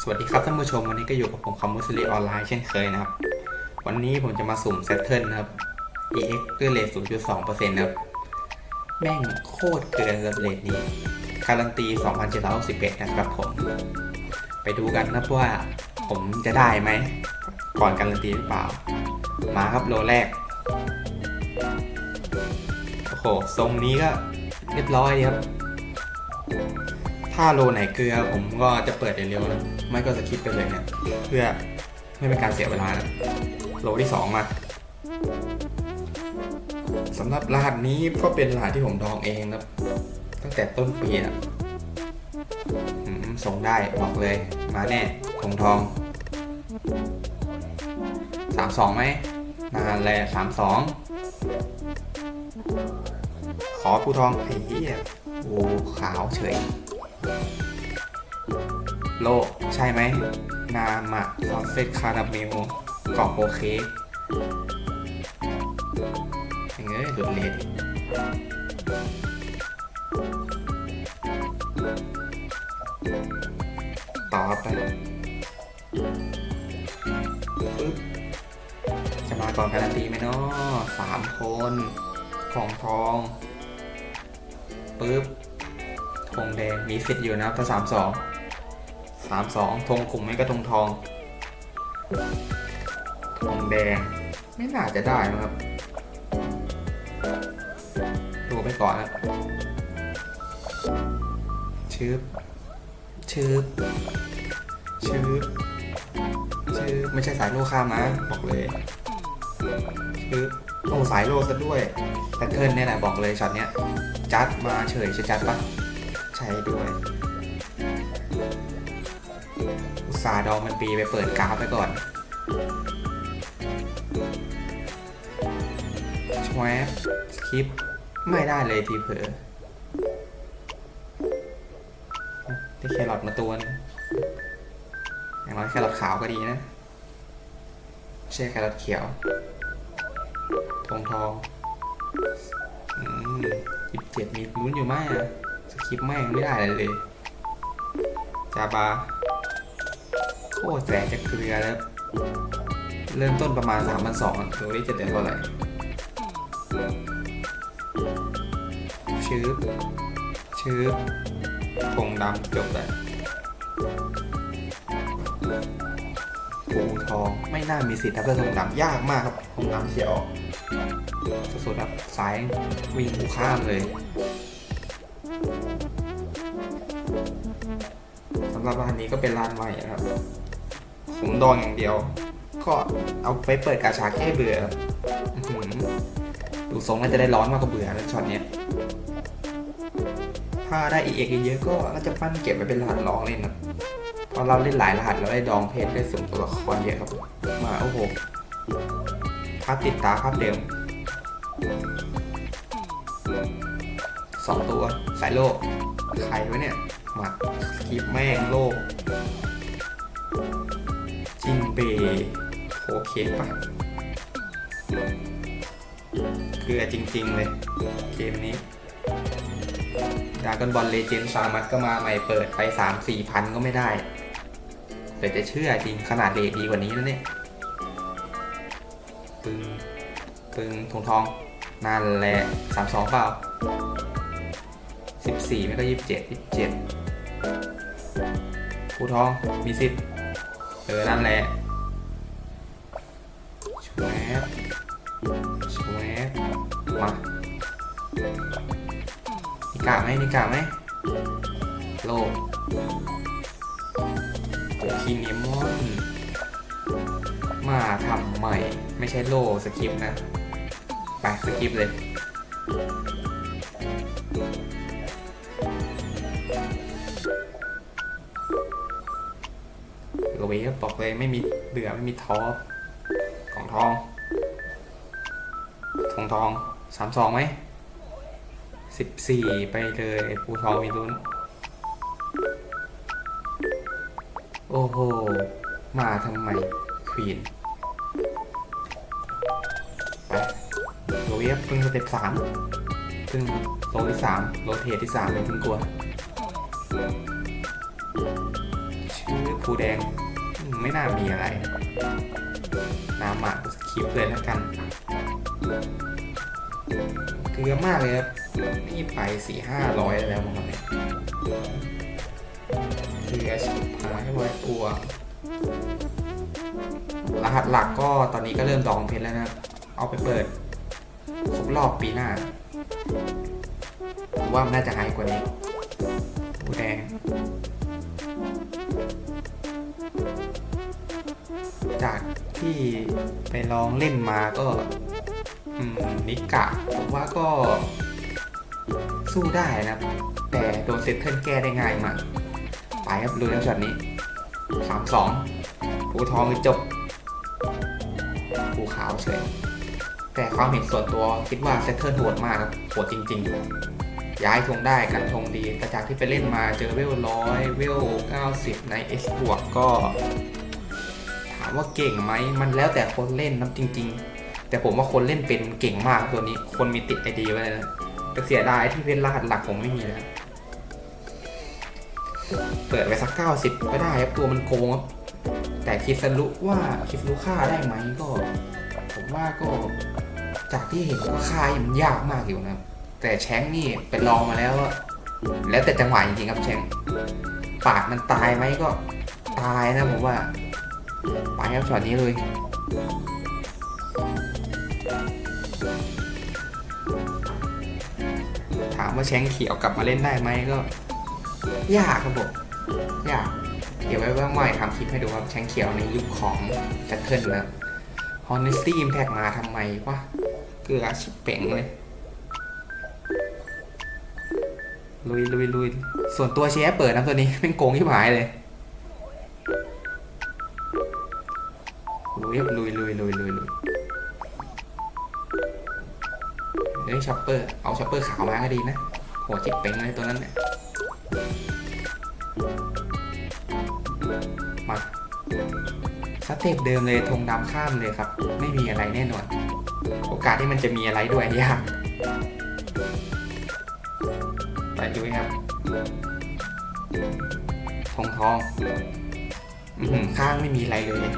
สวัสดีครับท่านผู้ชมวันนี้ก็อยู่กับผมคอมมุสลีออนไลน์เช่นเคยนะครับ วันนี้ผมจะมาสุ่มเซตเทิลนะครับ EX ด้วยเรท0.2%นะครับ แม่งโคตรเกินกับเรทนี้ การันตี 2,761 นะครับผม ไปดูกันนะว่าผมจะได้ไหม ก่อนการันตีหรือเปล่า มาครับโลแรก โอ้โห ทรงนี้ก็เรียบร้อยครับ ถ้าโลไหนเกลือผมก็จะเปิดเร็วๆนะไม่ก็สคิปไปเลยเนี่ยเพื่อไม่เป็นการเสียเวลานะโลที่สองมาสำหรับรหัสนี้ก็เป็นรหัสที่ผมดองเองนะตั้งแต่ต้นปีนะอืมส่งได้บอกเลย มาแน่ทงทองสามสองไหมนานเลยสามสองขอผู้ทองไอ้เหี้ยโอ้ขาวเฉย โลใช่ไหม นามะซอสเซตคาราเมลกรอบโอเคอย่างเงี้ยหลุดเลดอีกต่อไปปึ๊บจะมาก่อนการันตีไหมเนาะสามคน ของทอง ปึ๊บ งแดงมีสิทธิ์อยู่นะครับถ้าสามสองสามสองธงกลุ่มไม่ก็ธงทองธงแดง ไม่น่าจะได้นะครับดูไปก่อนนะชืบชืบชืบชืบไม่ใช่สายโลข้ามนะบอกเลยชืบโอ้สายโลซะด้วยแพทเทิร์นเนี่ยแหละบอกเลยช็อตเนี้ยจัดมาเฉยใช่จัดปะ ใช่ด้วย อุตสาดองมันปีไปเปิดกราฟไปก่อนชวบสคริปไม่ได้เลยทีเผลอได้แครอทมาตัวนึงอย่างน้อยแครอทขาวก็ดีนะไม่ใช่แครอทเขียวทองทองอืมยิบเจ็ดมีลุ้นอยู่ไหมอะ สคริปไม่งไม่ได้เลยเลย จาบา โคตรแสนจะเกลือแล้ว เริ่มต้นประมาณ3 2 0 0ดูนี่จะเดือเท่าไหร่ชื้อชื้อผงดำจบแล้วผงทองไม่น่ามีสิทธิ์ถ้าเพื่องดำยากมากครับผงดำเขียวสุดๆครับสายวิ่งข้ามเลย สำหรับร้านนี้ก็เป็นร้านใหม่นะครับ ผมดองอย่างเดียว ก็เอาไปเปิดกาชาแก้เบื่ออื้อหือดูทรงน่าจะได้ร้อนมากกว่าเบื่อแล้วช็อตเนี้ย ถ้าได้อีเอกเยอะๆก็น่าจะปั้นเก็บไว้เป็นรหัสรองเล่นนะเพราะเราเล่นหลายรหัสเราได้ดองเพชรได้สุ่มตัวละครเยอะครับ มาโอ้โหภาพติดตาภาพเดิมสองตัว สายโลกใครวะเนี่ย มาคีบแม่งโลก จินเบยโอเคปะเกลือจริง ๆ เลย เกมนี้ดากอนบอลเลเจนด์ซามัสก็มาใหม่เปิดไป 3 4 พันก็ไม่ได้แต่จะเชื่อจริงขนาดเลทดีกว่านี้แล้วเนี่ย ปึงปึงทองทองนั่นแหละสามสองเปล่าสิบสี่ไม่ก็ยี่สิบเจ็ดยี่สิบเจ็ด ผู้ทอง มีสิทธิ์เออ นั่นแหละชวบชวบมานิกาไหมนิกาไหมโลโอคินิมอนมาทำใหม่ ไม่ใช่โลสคริปนะ ไปสคริปเลย โรเวฟบอกเลยไม่มีเบื่อไม่มีท้อของทองทองทองสามสองไหมสิบสี่ไปเลยปูทองมีลุ้น โอ้โห มาทำไมควีนไปโรเวฟเพิ่งสเต็ปสามเพิ่งโลที่สามโรเทตที่สามเลยเพิ่งกลัวชื่อภูแดง ไม่น่ามีอะไร น้ำหมักสคริปเลยแล้วกัน เกลือมากเลยครับนี่ไปสี่ห้าร้อยแล้วมั้งเนี่ยเกลือชิบหายไว้ตัว รหัสหลักก็ตอนนี้ก็เริ่มดองเพชรแล้วนะ เอาไปเปิดครบรอบปีหน้าผมว่ามันน่าจะหายกว่านี้ผู้แดง จากที่ไปลองเล่นมาก็นิกะผมว่าก็ สู้ได้นะ แต่โดนเซตเทิลแก้ได้ง่ายมาก ไปครับลุยแล้วช็อตนี้สามสองภูทองจบภูขาวเฉยแต่ความเห็นส่วนตัวคิดว่าเซตเทิลโหดมากครับโหดจริง ๆ ย้ายธงได้กันธงดีแต่จากที่ไปเล่นมาเจอเวลร้อยเวล90ใน S บวกก็ ถามว่าเก่งไหมมันแล้วแต่คนเล่นนะจริง ๆ แต่ผมว่าคนเล่นเป็นเก่งมากตัวนี้ คนมีติดไอดีไว้เลยนะแต่เสียดายที่เป็นรหัสหลักผมไม่มีแล้ว เปิดไว้สัก90ก็ได้ครับตัวมันโกงครับแต่คิดสรุว่าคิดสรุค่าได้ไหมก็ ผมว่าก็จากที่เห็นก็ค่ามันยากมากอยู่นะแต่แชงนี่ไปลองมาแล้วแล้วแต่จังหวะจริงๆครับแชงปากมันตายไหมก็ตายนะผมว่า ไปครับช็อตนี้เลยถามว่าแชงเขียวกลับมาเล่นได้ไหมก็ ยากครับผมยากเดี๋ยวไว้ว่างๆทำคลิปให้ดูครับแชงเขียวในยุคของแซตเทิลนะครับ Honesty Impact มาทำไมวะเกลือชิบเป่งเลยลุยลุยลุยส่วนตัวเชฟเปิดนะตัวนี้เป็นโกงที่หายเลย ลุยครับลุยลุยลุยลุยลุยเดี๋ยช็อปเปอร์ เอาช็อปเปอร์ขาวมาก็ดีนะ หัวจิบเป่งเลยตัวนั้นเนี่ยมาสเต็ปเดิมเลยธงดำข้ามเลยครับ ไม่มีอะไรแน่นอน โอกาสที่มันจะมีอะไรด้วยยากไปดูครับทองทองข้างไม่มีอะไรเลย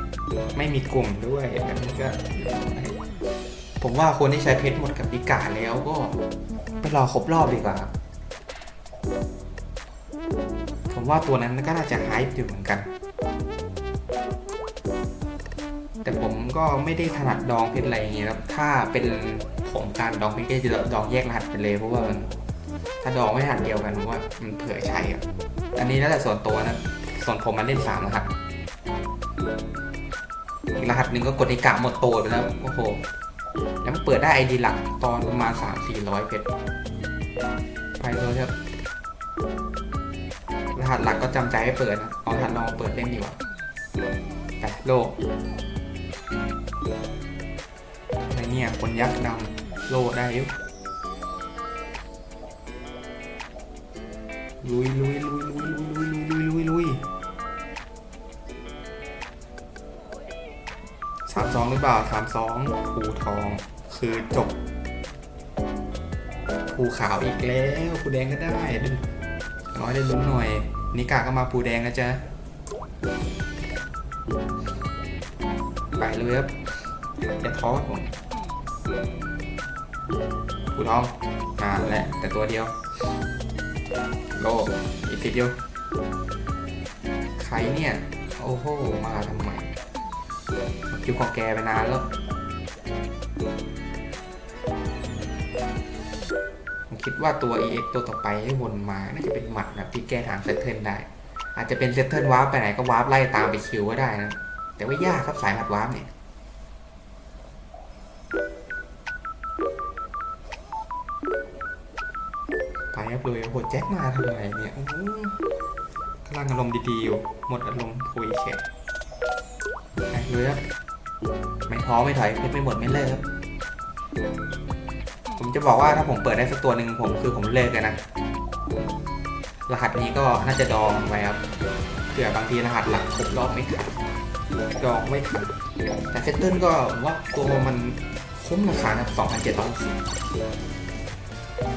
ไม่มีกลุ่มด้วยอันนี้ก็ ผมว่าคนที่ใช้เพชรหมดกับพิกาแล้วก็ไปรอครบรอบดีกว่า ผมว่าตัวนั้นก็น่าจะไฮป์อยู่เหมือนกัน แต่ผมก็ไม่ได้ถนัดดองเพชรอะไรอย่างเงี้ยครับ ถ้าเป็นผมการดองเพชรก็จะดองแยกรหัสไปเลยเพราะว่ามันถ้าดองไม่รหัสเดียวกันผมว่ามันเผื่อใช้อะอันนี้แล้วแต่ส่วนตัวนะ ส่วนผมมันเล่นสามรหัส รหัสหนึ่งก็กดในกะหมดตัวไปแล้วโอ้โหแล้วมันเปิดได้ไอดีหลักตอนประมาณสามสี่ร้อยเพชรไปเลยครับรหัสหลักก็จำใจให้เปิดนะเอารหัสลองเปิดเล่นดีกว่าไปโลกอะไรเนี่ยคนยักษ์นำโลได้ยุลุยลุยลุยลุยลุยลุยลุยลุยลุย สามสองหรือเปล่าสามสองภูทอง คือจบภูขาวอีกแล้วภูแดงก็ได้ดูน้อยได้ลุ้นหน่อย นิกาก็มาภูแดงนะจ๊ะ ไปเลยครับอย่าท้อผมภูทองมาแหละแต่ตัวเดียวโลอีกทีเดียวใครเนี่ย โอ้โห มาทำไม คิวของแกไปนานแล้วผมคิดว่าตัว EX ตัวต่อไปที่วนมาน่าจะเป็นหมัดนะที่แก้ทางเซตเทิลได้ อาจจะเป็นเซตเทิลวาร์ปไปไหนก็วาร์ปไล่ตามไปคิวก็ได้นะ แต่ว่ายากครับสายหมัดวาร์ปเนี่ยไปครับเลยโหแจ็คมาทำไมเนี่ยกำลังอารมณ์ดีๆอยู่หมดอารมณ์คุยเฉย เลยครับไม่ท้อไม่ถอยเพชรไม่หมดไม่เลิกครับ ผมจะบอกว่าถ้าผมเปิดได้สักตัวหนึ่งผมคือผมเลิกเลยนะ รหัสนี้ก็น่าจะดองไว้ครับเผื่อบางทีรหัสหลักครบรอบไม่ทันดองไม่ทันแต่เซตเติลก็ว่าตัวมันคุ้มราคานะ2,700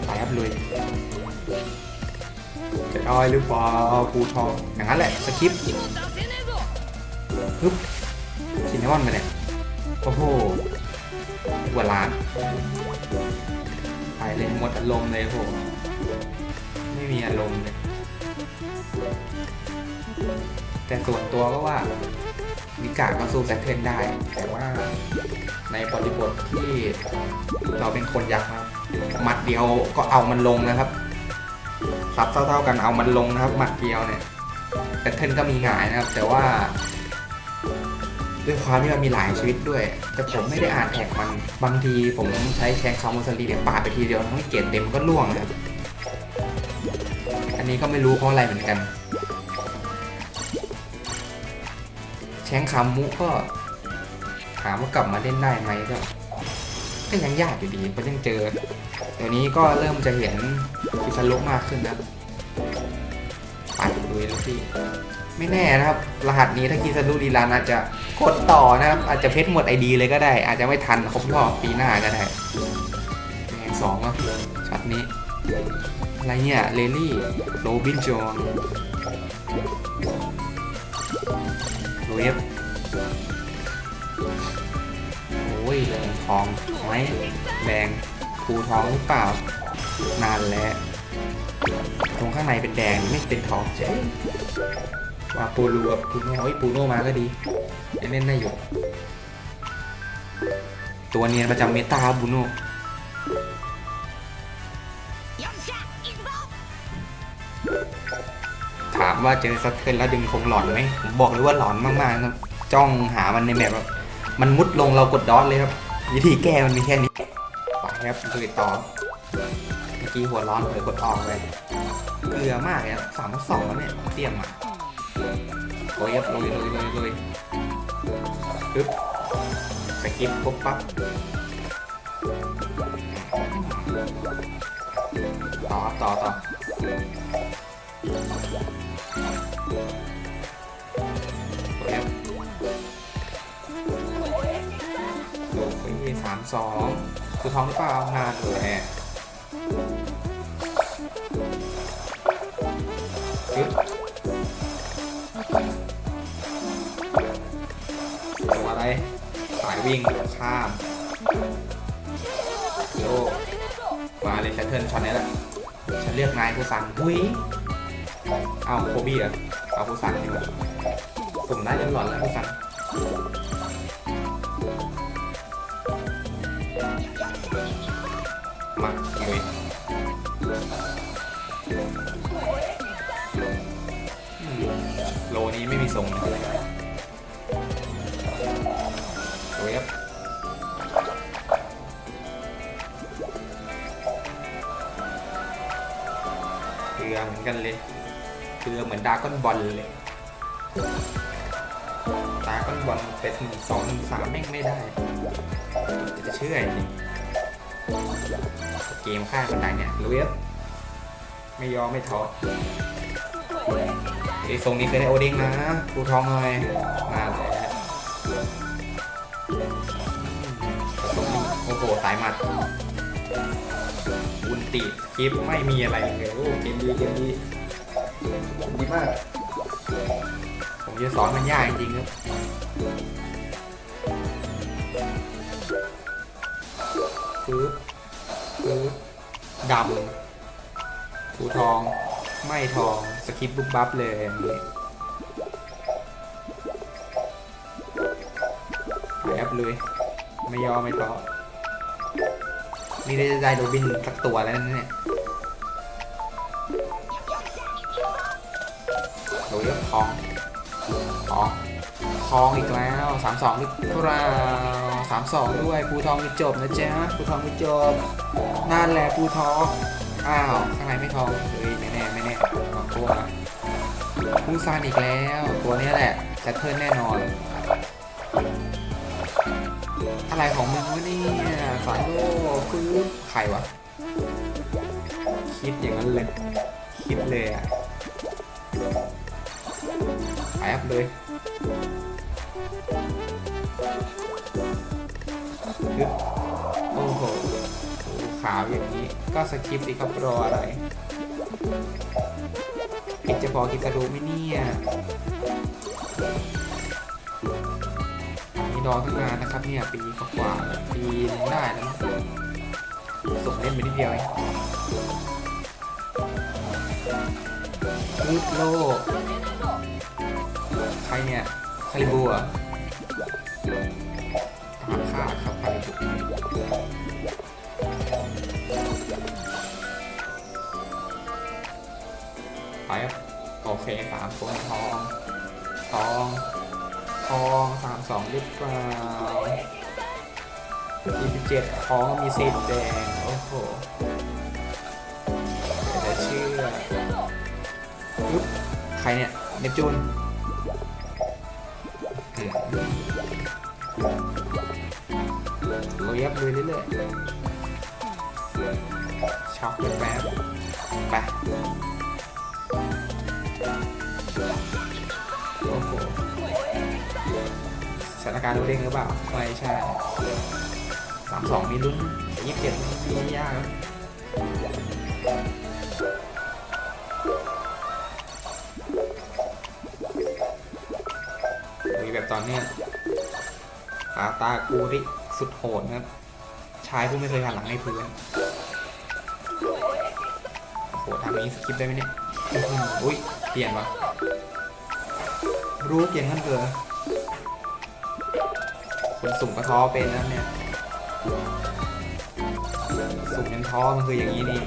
ไปครับเลยจะได้หรือเปล่าภูทองอย่างนั้นแหละสคริปต์ฮึบ มอนมาเนี่ย โอ้โหหัวล้านไปเลยหมดอารมณ์เลยโห ไม่มีอารมณ์เลย แต่ส่วนตัวก็ว่ามิกาก็สู้แซทเทนได้ แต่ว่าในบริบทที่เราเป็นคนยักษ์นะหมัดเดียวก็เอามันลงนะครับซับเท่าๆกันเอามันลงนะครับหมัดเดียวเนี่ยแซทเทนก็มีหงายนะครับ แต่ว่า ด้วยความที่มันมีหลายชีวิตด้วย แต่ผมไม่ได้อ่านแท็กมันบางทีผมใช้แชงคาร์โมซารีเนี่ยปาดไปทีเดียวทั้งที่เกตเต็มก็ล่วงนะครับอันนี้ก็ไม่รู้เพราะอะไรเหมือนกัน แชงคามุก็ถามว่ากลับมาเล่นได้ไหมก็ก็ยังยากอยู่ดีเพราะยังเจอ เดี๋ยวนี้ก็เริ่มจะเห็นคิซารุมากขึ้นนะครับไปดูเลยพี่ ไม่แน่นะครับ รหัสนี้ถ้าคิซารุดีลานอาจจะกดต่อนะครับ อาจจะเพชรหมดไอดีเลยก็ได้ อาจจะไม่ทันครบรอบปีหน้าก็ได้แรงสองก็ช็อตนี้ อะไรเนี่ย เลลี่ โรบินจอนโรเอฟโอ้ยทองไหมแรงภูทองหรือเปล่า นานแล้ว ตรงข้างในเป็นแดงไม่เป็นทองเจ๊ ว่าปูรูกับปูโน่เฮ้ยปูโน่มาก็ดีเล่นได้อยู่ ตัวเนียนประจำเมตาบูโน่ถามว่าเจอสะเทินแล้วดึงคงหลอนไหมผมบอกเลยว่าหลอนมากๆครับจ้องหามันในแบบแบบมันมุดลงเรากดดอทเลยครับ วิธีแก้มันมีแค่นี้ไปครับดูต่อเมื่อกี้หัวร้อนเลยกดออกเลยเกลือมากเลยสามสองแล้วเนี่ยเตรียมมา โอ้ยครับลุยลุยลุยลยปึ๊บสกิปปุ๊บปั๊บต่อต่อต่อโอ้ยโอ้ยสามสองคือท้องหรือเปล่านานเลย วิ่งข้ามโยกมาเลยแพทเทิร์นช็อตนี้แหละฉันเลือกนายผู้สั่งอุ้ยเอาโคบี้เหรอเอาผู้สั่งดีกว่าผมได้จนหลอนแล้วผู้สั่ง กลือเหมือนกันเลย คือเหมือนดาก้อนบอลเลยดาก้อนบอลเป็นหนึ่งสองหนึ่งสามแม่งไม่ได้จะเชื่อจริงเกมค่ายบันไดเนี่ยรู้เยอะไม่ยอมไม่ท้อไอ้ทรงนี้เคยได้โอเด้งนะดูทองหน่อยมาแล้วโอ้โหสายหมัด ติคลิปไม่มีอะไรเลยโอ้เกมดีเกมดีดีมาก ผมจะสอนมันยากจริงๆครับปึ๊บปึ๊บดำผูทอง ไม่ทอง สกิปบุ๊บบับเลยอย่างนี้ไปแอปเลย ไม่ยอมไม่ท้อ นี่ได้ได้โรบินสักตัวแล้วเนี่ยโดยทองทองทองอีกแล้วสามสองหรือเปล่าสามสองด้วยภูทองมีจบนะจ๊ะภูทองมีจบนั่นแหละภูทองอ้าวข้างในไม่ทองเฮ้ยไม่แน่ไม่แน่สองตัวภูซานอีกแล้ว ตัวนี้แหละแซทเทิร์นแน่นอนอะไรของมึงวะเนี่ย สายโลคือใครวะ คิดอย่างนั้นเลย คิดเลยอะไปครับเลยปึ๊บโอ้โหขาวอย่างนี้ ก็สคริปต์สิครับรออะไรกินจะพอกินกระดูกไหมเนี่ย ดอร์ตั้งนานนะครับเนี่ยปีกว่าๆปีนึงได้แล้วส่งเล่นไปนิดเดียวเองลุดโลกใครเนี่ยคาริบูเหรอะทหาครับคาริบูไปครับโอเคสามคนทองทอง ทองสามสองหรือเปล่ายี่สิบเจ็ดทองมีสีแดง โอ้โหเดี๋ยวจะเชื่อยุบใครเนี่ย เนปจูนเรายับเลยเรื่อยๆช็อกแป๊บไป สถานการณ์เร่งหรือเปล่าไม่ใช่สามสองมีลุ้นยี่สิบเจ็ดมียากมีแบบตอนนี้ยขาตากูริสุดโหดนะครับชายผู้ไม่เคยหันหลังให้พื้นโหทางนี้สกิปได้ไหมเนี่ยอุ้ยเปลี่ยนวะรู้อย่างนั้นเหรอคน สุ่มกระท้อเป็นนะเนี่ย สุ่มยันท้อมันคืออย่างนี้นี่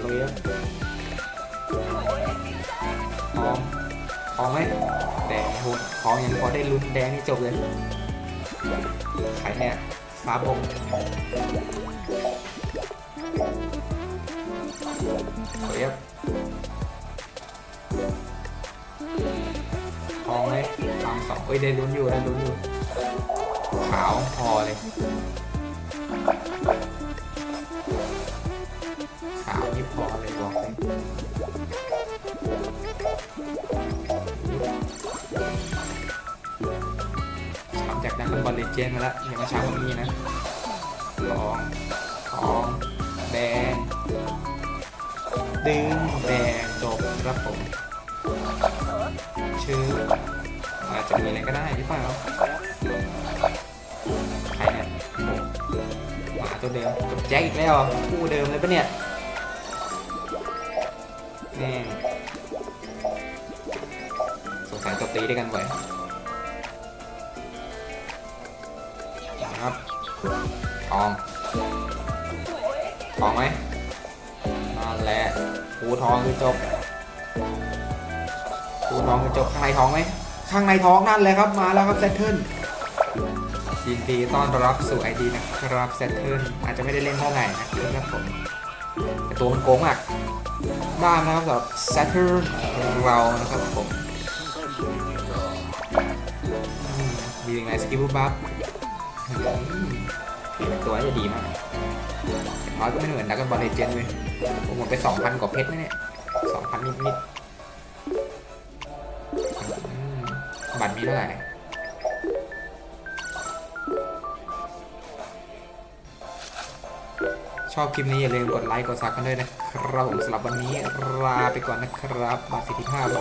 เลยอะทองทองไหมแดงโหดทองยังพอได้ลุ้นแดงนี่จบเลยใครเนี่ยฟ้าบงเลยอ องสองเอ้ยได้ลุ้นอยู่ได้ลุ้นอยู่ขาวพอเลย ขาวนี่พอเลยบอกเลยช้ำจากนักบอลเลเจนด์มาแล้วอย่ามาช้ำตรงนี้นะทองทองแดงดึงแดงจบครับผมชื่อ จจะมีอะไรก็ได้หรือเปล่าใครเนี่ยโอ้หมาตัวเดิมกับแจ็คอีกแล้วคู่เดิมเลยปะเนี่ยแน่สงสัยตบตีด้วยกันบ่อยครับทองทองไหมนั่นแหละคูทองคือจบดูทองกระจกข้างในทองไหม ข้างในท้องนั่นเลยครับมาแล้วครับเซตเทิลยินดีต้อนรับสู่ไอดีนะครับเซตเทิลอาจจะไม่ได้เล่นเท่าไหร่นะครับผมแต่ตัวมันโกงอะบ้านนะครับสำหรับเซตเทิลเรานะครับผมมมียังไงสกิลบัฟตัวจะดีมากน้อยก็ไม่เหมือนดักกันบอลเลเจนด์เลยผมหมดไป 2,000 กว่าเพชรนะเนี่ย2,000 นิดๆันมีเท่าไหร่ชอบคลิปนี้อย่าลืมกดไลค์กดซับกันด้วยนะครับผมสำหรับวันนี้ลาไปก่อนนะครับบาทสิบห้าใบ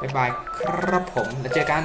บ๊ายบายครับผมแล้วเจอกัน